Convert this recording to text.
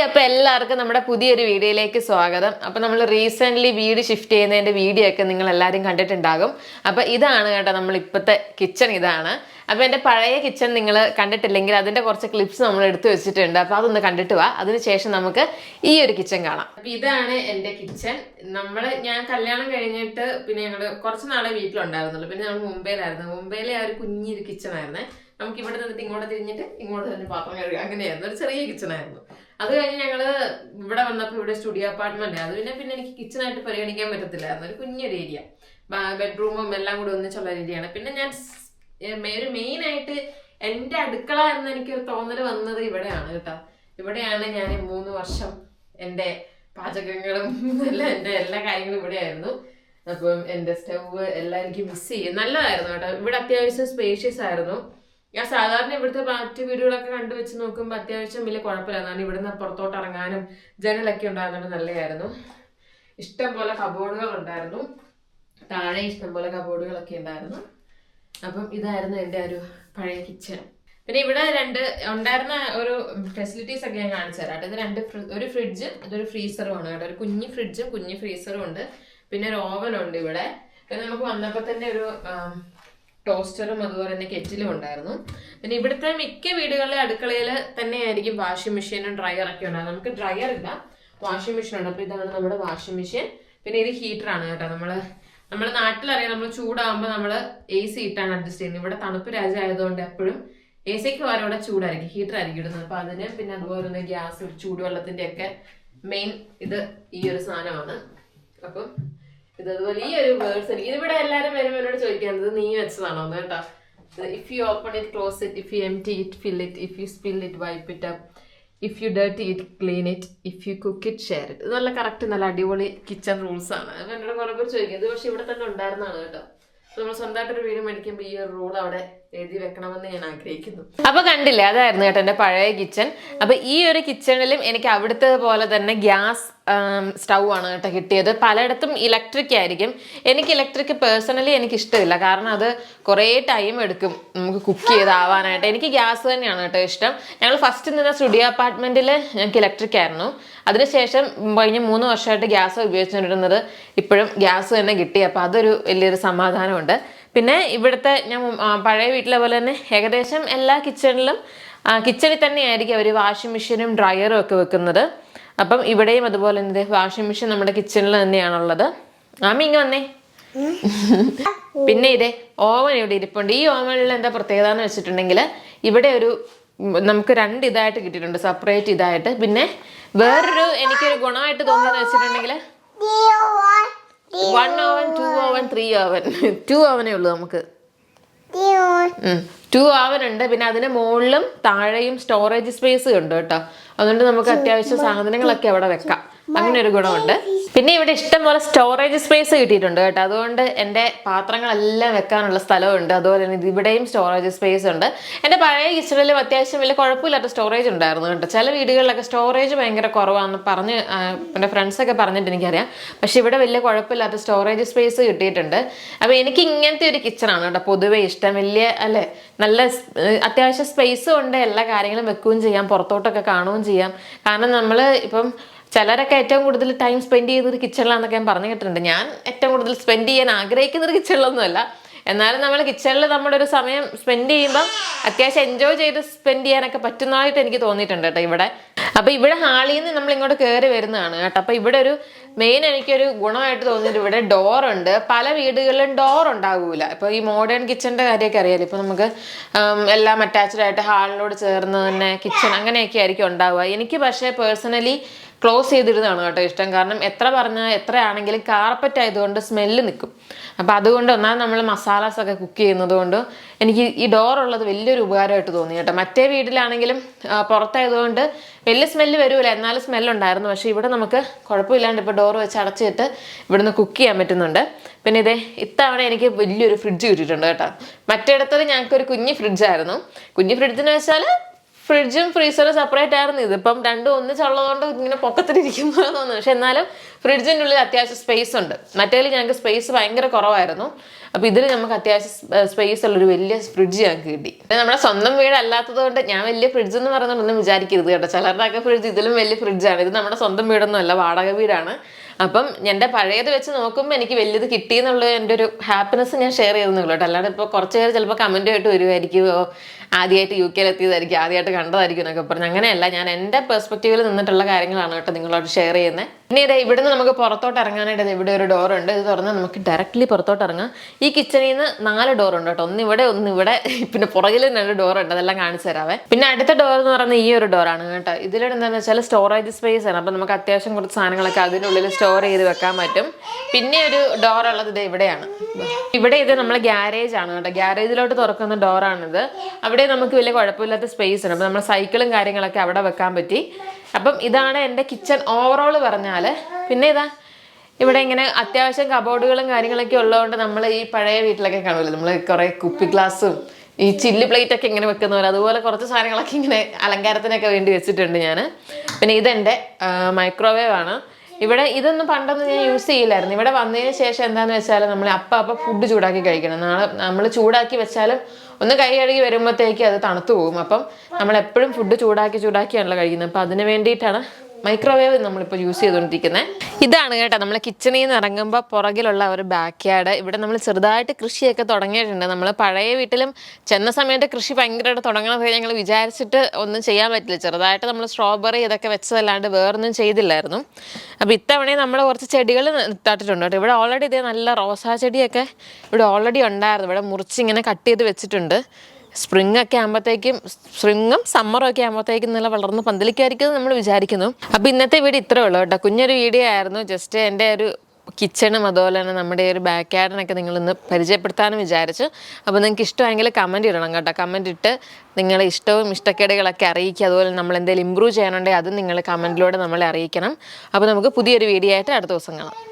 Hi അപ്പൊ എല്ലാവർക്കും നമ്മുടെ പുതിയൊരു വീഡിയോയിലേക്ക് സ്വാഗതം. അപ്പൊ നമ്മൾ റീസെന്റ്ലി വീട് ഷിഫ്റ്റ് ചെയ്യുന്നതിന്റെ വീഡിയോ ഒക്കെ നിങ്ങൾ എല്ലാവരും കണ്ടിട്ടുണ്ടാകും. അപ്പൊ ഇതാണ് കേട്ടോ നമ്മൾ ഇപ്പോഴത്തെ കിച്ചൺ ഇതാണ്. അപ്പൊ എന്റെ പഴയ കിച്ചൺ നിങ്ങൾ കണ്ടിട്ടില്ലെങ്കിൽ അതിന്റെ കുറച്ച് ക്ലിപ്സ് നമ്മൾ എടുത്തു വെച്ചിട്ടുണ്ട്. അപ്പൊ അതൊന്ന് കണ്ടിട്ട് വാ. അതിനുശേഷം നമുക്ക് ഈ ഒരു കിച്ചൺ കാണാം. അപ്പൊ ഇതാണ് എന്റെ കിച്ചൺ നമ്മൾ ഞാൻ കല്യാണം കഴിഞ്ഞിട്ട് പിന്നെ ഞങ്ങൾ കുറച്ച് നാളെ വീട്ടിലുണ്ടായിരുന്നുള്ളൂ. പിന്നെ നമ്മൾ മുംബൈയിലായിരുന്നു. മുംബൈയിലെ ആ ഒരു കുഞ്ഞൊരു കിച്ചൺ ആയിരുന്നേ. നമുക്ക് ഇവിടെ നിന്നിട്ട് ഇങ്ങോട്ട് തിരിഞ്ഞിട്ട് ഇങ്ങോട്ട് തന്നെ പാത്രം കഴുകുക. അങ്ങനെയായിരുന്നു. ഒരു ചെറിയ കിച്ചൺ ആയിരുന്നു. അത് കഴിഞ്ഞ് ഞങ്ങൾ ഇവിടെ വന്നപ്പോൾ ഇവിടെ സ്റ്റുഡിയോ അപ്പാർട്ട്മെന്റ് അത് പിന്നെ പിന്നെ എനിക്ക് കിച്ചണായിട്ട് പരിഗണിക്കാൻ പറ്റത്തില്ലായിരുന്നു ഒരു കുഞ്ഞൊരു ഏരിയ ബെഡ്റൂമും എല്ലാം കൂടി ഒന്നിച്ചുള്ള ഏരിയയാണ് പിന്നെ ഞാൻ ഒരു മെയിൻ ആയിട്ട് എന്റെ അടുക്കള എന്ന് എനിക്കൊരു തോന്നൽ വന്നത് ഇവിടെയാണ് കേട്ടോ. ഇവിടെയാണ് ഞാൻ മൂന്ന് വർഷം എന്റെ പാചകങ്ങളും എല്ലാം എന്റെ എല്ലാ കാര്യങ്ങളും ഇവിടെയായിരുന്നു. അപ്പം എന്റെ സ്റ്റവ് എല്ലാം എനിക്ക് മിസ് ചെയ്യും. നല്ലതായിരുന്നു കേട്ടോ. ഇവിടെ അത്യാവശ്യം സ്പേഷ്യസ് ആയിരുന്നു. ഞാൻ സാധാരണ ഇവിടുത്തെ മറ്റു വീടുകളൊക്കെ കണ്ടു വെച്ച് നോക്കുമ്പോൾ അത്യാവശ്യം വലിയ കുഴപ്പമില്ല. കാരണം ഇവിടുന്ന് പുറത്തോട്ട് ഇറങ്ങാനും ജനലൊക്കെ ഉണ്ടായിരുന്നുകൊണ്ട് നല്ലതായിരുന്നു. ഇഷ്ടം പോലെ കബോർഡുകൾ ഉണ്ടായിരുന്നു. താഴെ ഇഷ്ടം പോലെ കബോർഡുകളൊക്കെ ഉണ്ടായിരുന്നു. അപ്പം ഇതായിരുന്നു എന്റെ ഒരു പഴയ കിച്ചൺ പിന്നെ ഇവിടെ രണ്ട് ഉണ്ടായിരുന്ന ഒരു ഫെസിലിറ്റീസ് ഒക്കെ ഞാൻ കാണിച്ചു തരാം. അതായത് രണ്ട് ഒരു ഫ്രിഡ്ജ് ഇതൊരു ഫ്രീസറും ആണ് കേട്ടോ. ഒരു കുഞ്ഞു ഫ്രിഡ്ജും കുഞ്ഞു ഫ്രീസറും ഉണ്ട്. പിന്നെ ഒരു ഓവൻ ഉണ്ട് ഇവിടെ. പിന്നെ നമുക്ക് വന്നപ്പോൾ തന്നെ ഒരു ടോസ്റ്ററും അതുപോലെ തന്നെ കെറ്റിലും ഉണ്ടായിരുന്നു. പിന്നെ ഇവിടുത്തെ മിക്ക വീടുകളിലെ അടുക്കളയിൽ തന്നെയായിരിക്കും വാഷിംഗ് മെഷീനും ഡ്രയർ ഒക്കെ ഉണ്ടാകും നമുക്ക് ഡ്രയർ ഇല്ല വാഷിംഗ് മെഷീൻ ഉണ്ട്. അപ്പൊ ഇതാണ് നമ്മുടെ വാഷിംഗ് മെഷീൻ. പിന്നെ ഇത് ഹീറ്റർ ആണ് കേട്ടോ. നമ്മൾ നമ്മുടെ നാട്ടിലറിയാം നമ്മൾ ചൂടാകുമ്പോൾ നമ്മൾ എ സി ഇട്ടാണ് അഡ്ജസ്റ്റ് ചെയ്യുന്നത്. ഇവിടെ തണുപ്പ് രാജ്യമായതുകൊണ്ട് എപ്പോഴും എ സിക്ക് പകരം ഇവിടെ ചൂടായിരിക്കും. ഹീറ്റർ ആയിരിക്കും ഇടുന്നത്. അപ്പൊ അതിന് പിന്നെ അതുപോലെ തന്നെ ഗ്യാസ് ചൂടുവെള്ളത്തിന്റെ ഒക്കെ മെയിൻ ഇത് ഈ ഒരു സാധനമാണ്. അപ്പം ഇത് ഈ ഒരു വേർഡ്സ് എനിക്ക് ഇതിവിടെ എല്ലാരും വരുമ്പോൾ എന്നോട് ചോദിക്കുന്നത് നീ വെച്ചതാണോ? എന്ന് കേട്ടോ. If you open it close it if you M T it fill it if you spill it wipe it up if you dirty it clean it if you cook it share it ഇത് നല്ല correct നല്ല അടിപൊളി kitchen rules ആണ്. എന്നോട് കുറേ പേര് ചോദിക്കും ഇത് പക്ഷെ ഇവിടെ തന്നെ ഉണ്ടായിരുന്നതാണ് കേട്ടോ. നമ്മൾ സ്വന്തമായിട്ടൊരു വീട് മേടിക്കുമ്പോൾ ഈ ഒരു റൂൾ അവിടെ എഴുതി വെക്കണമെന്ന് ഞാൻ ആഗ്രഹിക്കുന്നു. അപ്പൊ കണ്ടില്ലേ അതായിരുന്നു കേട്ടോ എന്റെ പഴയ കിച്ചൺ. അപ്പൊ ഈ ഒരു കിച്ചണിലും എനിക്ക് അവിടുത്തെ പോലെ തന്നെ ഗ്യാസ് സ്റ്റൗ ആണ് കേട്ടോ കിട്ടിയത്. പലയിടത്തും ഇലക്ട്രിക് ആയിരിക്കും. എനിക്ക് ഇലക്ട്രിക് പേഴ്സണലി എനിക്ക് ഇഷ്ടമില്ല. കാരണം അത് കുറേ ടൈം എടുക്കും നമുക്ക് കുക്ക് ചെയ്താവാനായിട്ട്. എനിക്ക് ഗ്യാസ് തന്നെയാണ് കേട്ടോ ഇഷ്ടം. ഞങ്ങൾ ഫസ്റ്റ് നിന്ന സ്റ്റുഡിയോ അപ്പാർട്ട്മെന്റിൽ ഞങ്ങൾക്ക് ഇലക്ട്രിക് ആയിരുന്നു. അതിനുശേഷം കഴിഞ്ഞ മൂന്ന് വർഷമായിട്ട് ഗ്യാസ് ഉപയോഗിച്ചുകൊണ്ടിരുന്നത്. ഇപ്പോഴും ഗ്യാസ് തന്നെ കിട്ടി. അപ്പോൾ അതൊരു വലിയൊരു സമാധാനമുണ്ട്. പിന്നെ ഇവിടുത്തെ ഞാൻ പഴയ വീട്ടിലെ പോലെ തന്നെ ഏകദേശം എല്ലാ കിച്ചണിലും കിച്ചണിൽ തന്നെയായിരിക്കും അവർ വാഷിംഗ് മെഷീനും ഡ്രയറും ഒക്കെ വെക്കുന്നത്. അപ്പം ഇവിടെയും അതുപോലെ തന്നെ വാഷിംഗ് മെഷീൻ നമ്മുടെ കിച്ചണിൽ തന്നെയാണുള്ളത്. ആമി ഇങ്ങ് വന്നേ. പിന്നെ ഇതേ ഓവൻ ഇവിടെ ഇരിപ്പുണ്ട്. ഈ ഓവനിൽ എന്താ പ്രത്യേകത എന്ന് വെച്ചിട്ടുണ്ടെങ്കിൽ ഇവിടെ ഒരു നമുക്ക് രണ്ട് ഇതായിട്ട് കിട്ടിയിട്ടുണ്ട്. സെപ്പറേറ്റ് ഇതായിട്ട്. പിന്നെ വേറൊരു എനിക്കൊരു ഗുണമായിട്ട് തോന്നിയെന്ന് വെച്ചിട്ടുണ്ടെങ്കിൽ one oven two oven three oven. Two അവനേ ഉള്ളൂ നമുക്ക്. ടു അവൻ ഉണ്ട് പിന്നെ അതിന് മുകളിലും താഴെയും സ്റ്റോറേജ് സ്പേസ് ഉണ്ട് കേട്ടോ. അതുകൊണ്ട് നമുക്ക് അത്യാവശ്യം സാധനങ്ങളൊക്കെ അവിടെ വെക്കാം. അങ്ങനെ ഒരു ഗുണമുണ്ട്. പിന്നെ ഇവിടെ ഇഷ്ടം പോലെ സ്റ്റോറേജ് സ്പേസ് കിട്ടിയിട്ടുണ്ട് കേട്ടോ. അതുകൊണ്ട് എന്റെ പാത്രങ്ങളെല്ലാം വെക്കാനുള്ള സ്ഥലമുണ്ട്. അതുപോലെ തന്നെ ഇവിടെയും സ്റ്റോറേജ് സ്പേസ് ഉണ്ട്. എന്റെ പഴയ കിച്ചണിലും അത്യാവശ്യം വലിയ കുഴപ്പമില്ലാത്ത സ്റ്റോറേജ് ഉണ്ടായിരുന്നു കേട്ടോ. ചില വീടുകളിലൊക്കെ സ്റ്റോറേജ് ഭയങ്കര കുറവാണെന്ന് പറഞ്ഞ് എന്റെ ഫ്രണ്ട്സൊക്കെ പറഞ്ഞിട്ട് എനിക്കറിയാം. പക്ഷെ ഇവിടെ വലിയ കുഴപ്പമില്ലാത്ത സ്റ്റോറേജ് സ്പേസ് കിട്ടിയിട്ടുണ്ട്. അപ്പോൾ എനിക്ക് ഇങ്ങനത്തെ ഒരു കിച്ചണാണ് കേട്ടോ പൊതുവെ ഇഷ്ടം. വലിയ അല്ലേ നല്ല അത്യാവശ്യം സ്പേസും ഉണ്ട്. എല്ലാ കാര്യങ്ങളും വെക്കുകയും ചെയ്യാം. പുറത്തോട്ടൊക്കെ കാണുകയും ചെയ്യാം. കാരണം നമ്മൾ ഇപ്പം ചിലരൊക്കെ ഏറ്റവും കൂടുതൽ ടൈം സ്പെൻഡ് ചെയ്യുന്നത് കിച്ചണിലാണെന്നൊക്കെ ഞാൻ പറഞ്ഞു കേട്ടിട്ടുണ്ട്. ഞാൻ ഏറ്റവും കൂടുതൽ സ്പെൻഡ് ചെയ്യാൻ ആഗ്രഹിക്കുന്നത് കിച്ചണിലൊന്നുമല്ല എന്നാലും നമ്മൾ കിച്ചണിൽ നമ്മുടെ ഒരു സമയം സ്പെൻഡ് ചെയ്യുമ്പോൾ അത്യാവശ്യം എൻജോയ് ചെയ്ത് സ്പെൻഡ് ചെയ്യാനൊക്കെ പറ്റുന്നതായിട്ട് എനിക്ക് തോന്നിയിട്ടുണ്ട് കേട്ടോ ഇവിടെ. അപ്പൊ ഇവിടെ ഹാളിൽ നിന്ന് നമ്മൾ ഇങ്ങോട്ട് കയറി വരുന്നതാണ് കേട്ടോ. അപ്പൊ ഇവിടെ ഒരു മെയിൻ എനിക്കൊരു ഗുണമായിട്ട് തോന്നിയിട്ട് ഇവിടെ ഡോർ ഉണ്ട്. പല വീടുകളിലും ഡോർ ഉണ്ടാകൂല ഇപ്പൊ ഈ മോഡേൺ കിച്ചന്റെ കാര്യമൊക്കെ അറിയാലോ. ഇപ്പൊ നമുക്ക് എല്ലാം അറ്റാച്ച്ഡ് ആയിട്ട് ഹാളിനോട് ചേർന്ന് തന്നെ കിച്ചൺ അങ്ങനെയൊക്കെ ആയിരിക്കും ഉണ്ടാവുക. എനിക്ക് പക്ഷേ പേഴ്സണലി ക്ലോസ് ചെയ്തിരുന്നതാണ് കേട്ടോ ഇഷ്ടം. കാരണം എത്ര പറഞ്ഞാൽ എത്രയാണെങ്കിലും കാർപ്പറ്റ് ആയതുകൊണ്ട് സ്മെല്ല് നിൽക്കും. അപ്പോൾ അതുകൊണ്ട് ഒന്നാമത് നമ്മൾ മസാലാസ് ഒക്കെ കുക്ക് ചെയ്യുന്നത് കൊണ്ട് എനിക്ക് ഈ ഡോർ ഉള്ളത് വലിയൊരു ഉപകാരമായിട്ട് തോന്നി കേട്ടോ. മറ്റേ വീട്ടിലാണെങ്കിലും പുറത്തായതുകൊണ്ട് വലിയ സ്മെല്ല് വരൂല. എന്നാലും സ്മെല്ലുണ്ടായിരുന്നു പക്ഷേ ഇവിടെ നമുക്ക് കുഴപ്പമില്ലാണ്ട് ഇപ്പോൾ ഡോർ വെച്ച് അടച്ചിട്ട് ഇവിടുന്ന് കുക്ക് ചെയ്യാൻ പറ്റുന്നുണ്ട്. പിന്നെ ഇതേ ഇത്തവണ എനിക്ക് വലിയൊരു ഫ്രിഡ്ജ് കിട്ടിയിട്ടുണ്ട് കേട്ടോ. മറ്റിടത്തത് ഞങ്ങൾക്ക് ഒരു കുഞ്ഞ് ഫ്രിഡ്ജായിരുന്നു കുഞ്ഞ് ഫ്രിഡ്ജെന്ന് വെച്ചാൽ ഫ്രിഡ്ജും ഫ്രീസറും സെപ്പറേറ്റ് ആയിരുന്നു. ഇപ്പം രണ്ടും ഒന്നിച്ചുള്ളതുകൊണ്ട് ഇങ്ങനെ പൊക്കത്തിലിരിക്കുമ്പോൾ തോന്നുന്നു. പക്ഷെ എന്നാലും ഫ്രിഡ്ജിന്റെ ഉള്ളിൽ അത്യാവശ്യം സ്പേസ് ഉണ്ട്. മറ്റേതിൽ ഞങ്ങൾക്ക് സ്പേസ് ഭയങ്കര കുറവായിരുന്നു. അപ്പം ഇതിൽ നമുക്ക് അത്യാവശ്യം സ്പേസ് ഉള്ളൊരു വലിയ ഫ്രിഡ്ജ് ഞങ്ങൾക്ക് കിട്ടി. നമ്മുടെ സ്വന്തം വീട് അല്ലാത്തത് കൊണ്ട് ഞാൻ വലിയ ഫ്രിഡ്ജ് എന്ന് പറയുന്നതൊന്നും വിചാരിക്കരുത് കേട്ടോ. ചിലരുടെയൊക്കെ ഫ്രിഡ്ജ് ഇതിലും വലിയ ഫ്രിഡ്ജാണ് ഇത് നമ്മുടെ സ്വന്തം വീടൊന്നും അല്ല വാടക വീടാണ്. അപ്പം എന്റെ പഴയത് വെച്ച് നോക്കുമ്പോൾ എനിക്ക് വലിയത് കിട്ടി എന്നുള്ള എന്റെ ഒരു ഹാപ്പിനെസ് ഞാൻ ഷെയർ ചെയ്തെന്നുള്ളൂ കേട്ടോ. അല്ലാതെ ഇപ്പോൾ കുറച്ച് പേര് ചിലപ്പോൾ കമന്റ് ആയിട്ട് വരുമായിരിക്കും "ഓ, ആദ്യമായിട്ട് യു കെയിൽ എത്തിയതായിരിക്കും ആദ്യമായിട്ട് കണ്ടതായിരിക്കും എന്നൊക്കെ പറഞ്ഞു. അങ്ങനെയല്ല ഞാൻ എന്റെ പെർസ്പെക്റ്റീവിൽ നിന്നിട്ടുള്ള കാര്യങ്ങളാണ് കേട്ടോ നിങ്ങളോട് ഷെയർ ചെയ്യുന്നത് പിന്നെ ഇത് ഇവിടുന്ന് നമുക്ക് പുറത്തോട്ട് ഇറങ്ങാനായിട്ട് ഇവിടെ ഒരു ഡോർ ഉണ്ട്. ഇത് തുറന്ന് നമുക്ക് ഡയറക്റ്റ്ലി പുറത്തോട്ട് ഇറങ്ങാം ഈ കിച്ചണിൽ നിന്ന് നാല് ഡോർ ഉണ്ട് കേട്ടോ. ഒന്ന് ഇവിടെ ഒന്ന് ഇവിടെ. പിന്നെ പുറകിൽ രണ്ട് ഡോർ ഉണ്ട്. അതെല്ലാം കാണിച്ചു തരാവേ. പിന്നെ അടുത്ത ഡോർ എന്ന് പറയുന്നത് ഈ ഒരു ഡോറാണ് കേട്ടോ. ഇതിലൂടെ എന്താണെന്ന് വെച്ചാൽ സ്റ്റോറേജ് സ്പേസ് ആണ്. അപ്പം നമുക്ക് അത്യാവശ്യം കുറച്ച് സാധനങ്ങളൊക്കെ അതിനുള്ളിൽ സ്റ്റോർ ചെയ്ത് വെക്കാൻ പറ്റും. പിന്നെ ഒരു ഡോർ ഉള്ളത് ഇത് ഇവിടെയാണ്. ഇവിടെ ഇത് നമ്മൾ ഗ്യാരേജ് ആണ് കേട്ടോ. ഗ്യാരേജിലോട്ട് തുറക്കുന്ന ഡോറാണിത് അവിടെ നമുക്ക് വലിയ കുഴപ്പമില്ലാത്ത സ്പേസ് ഉണ്ട്. അപ്പം നമ്മൾ സൈക്കിളും കാര്യങ്ങളൊക്കെ അവിടെ വെക്കാൻ പറ്റി. അപ്പം ഇതാണ് എന്റെ കിച്ചൺ ഓവറോൾ പറഞ്ഞാൽ. പിന്നെ ഇതാ ഇവിടെ ഇങ്ങനെ അത്യാവശ്യം കബോർഡുകളും കാര്യങ്ങളൊക്കെ ഉള്ളതുകൊണ്ട് നമ്മൾ ഈ പഴയ വീട്ടിലൊക്കെ കാണുമല്ലോ. നമ്മൾ കുറേ കുപ്പി ഗ്ലാസ്സും ഈ ചില്ലി പ്ലേറ്റ് ഒക്കെ ഇങ്ങനെ വെക്കുന്ന പോലെ അതുപോലെ കുറച്ച് സാധനങ്ങളൊക്കെ ഇങ്ങനെ അലങ്കാരത്തിനൊക്കെ വേണ്ടി വെച്ചിട്ടുണ്ട് ഞാൻ. പിന്നെ ഇതെന്റെ മൈക്രോവേവ് ആണ്. ഇവിടെ ഇതൊന്നും പണ്ടൊന്നും ഞാൻ യൂസ് ചെയ്യില്ലായിരുന്നു. ഇവിടെ വന്നതിന് ശേഷം എന്താണെന്ന് വെച്ചാൽ നമ്മൾ അപ്പം അപ്പം ഫുഡ് ചൂടാക്കി കഴിക്കണം. നാളെ നമ്മൾ ചൂടാക്കി വെച്ചാലും ഒന്ന് കൈ കഴുകി വരുമ്പോഴത്തേക്ക് അത് തണുത്തു പോകും. അപ്പം നമ്മൾ എപ്പോഴും ഫുഡ് ചൂടാക്കി ചൂടാക്കിയാണല്ലോ കഴിക്കുന്നത്. അപ്പം അതിന് വേണ്ടിയിട്ടാണ് മൈക്രോവേവ് നമ്മളിപ്പോൾ യൂസ് ചെയ്തുകൊണ്ടിരിക്കുന്നത് ഇതാണ് കേട്ടോ നമ്മൾ കിച്ചണിൽ നിന്ന് ഇറങ്ങുമ്പോൾ പുറകിലുള്ള ഒരു ബാക്ക് യാർഡ് ഇവിടെ നമ്മൾ ചെറുതായിട്ട് കൃഷിയൊക്കെ തുടങ്ങിയിട്ടുണ്ട്. നമ്മൾ പഴയ വീട്ടിലും ചെന്ന സമയത്ത് കൃഷി ഭയങ്കരമായിട്ട് തുടങ്ങണമെന്ന് ഞങ്ങൾ വിചാരിച്ചിട്ട് ഒന്നും ചെയ്യാൻ പറ്റില്ല. ചെറുതായിട്ട് നമ്മൾ സ്ട്രോബെറി ഇതൊക്കെ വെച്ചതല്ലാണ്ട് വേറൊന്നും ചെയ്തില്ലായിരുന്നു. അപ്പോൾ ഇത്തവണയും നമ്മൾ കുറച്ച് ചെടികൾ നട്ടിട്ടുണ്ട് കേട്ടോ. ഇവിടെ ഓൾറെഡി ഇതേ നല്ല റോസാ ചെടിയൊക്കെ ഇവിടെ ഓൾറെഡി ഉണ്ടായിരുന്നു. ഇവിടെ മുറിച്ച് ഇങ്ങനെ കട്ട് ചെയ്ത് വെച്ചിട്ടുണ്ട്. സ്പ്രിംഗ് ഒക്കെ ആകുമ്പോഴത്തേക്കും സ്പ്രിങ്ങും സമ്മറും ഒക്കെ ആകുമ്പോഴത്തേക്കും നല്ല വളർന്ന് പന്തലിക്കായിരിക്കും നമ്മൾ വിചാരിക്കുന്നു. അപ്പോൾ ഇന്നത്തെ വീഡിയോ ഇത്രേ ഉള്ളൂ കേട്ടോ. കുഞ്ഞൊരു വീഡിയോ ആയിരുന്നു. ജസ്റ്റ് എന്റെ ഒരു കിച്ചണും അതുപോലെ തന്നെ നമ്മുടെ ഒരു ബാക്ക് യാർഡിനൊക്കെ നിങ്ങളിന്ന് പരിചയപ്പെടുത്താനും വിചാരിച്ചു. അപ്പോൾ നിങ്ങൾക്ക് ഇഷ്ടമായെങ്കിൽ കമന്റ് ഇടണം കേട്ടോ. കമന്റ് ഇട്ട് നിങ്ങളെ ഇഷ്ടവും ഇഷ്ടക്കേടുകളൊക്കെ അറിയിക്കുക. അതുപോലെ നമ്മൾ എന്തെങ്കിലും ഇമ്പ്രൂവ് ചെയ്യാനുണ്ടെങ്കിൽ അതും നിങ്ങൾ കമന്റിലൂടെ നമ്മളെ അറിയിക്കണം. അപ്പോൾ നമുക്ക് പുതിയൊരു വീഡിയോ ആയിട്ട് അടുത്ത ദിവസം കാണാം.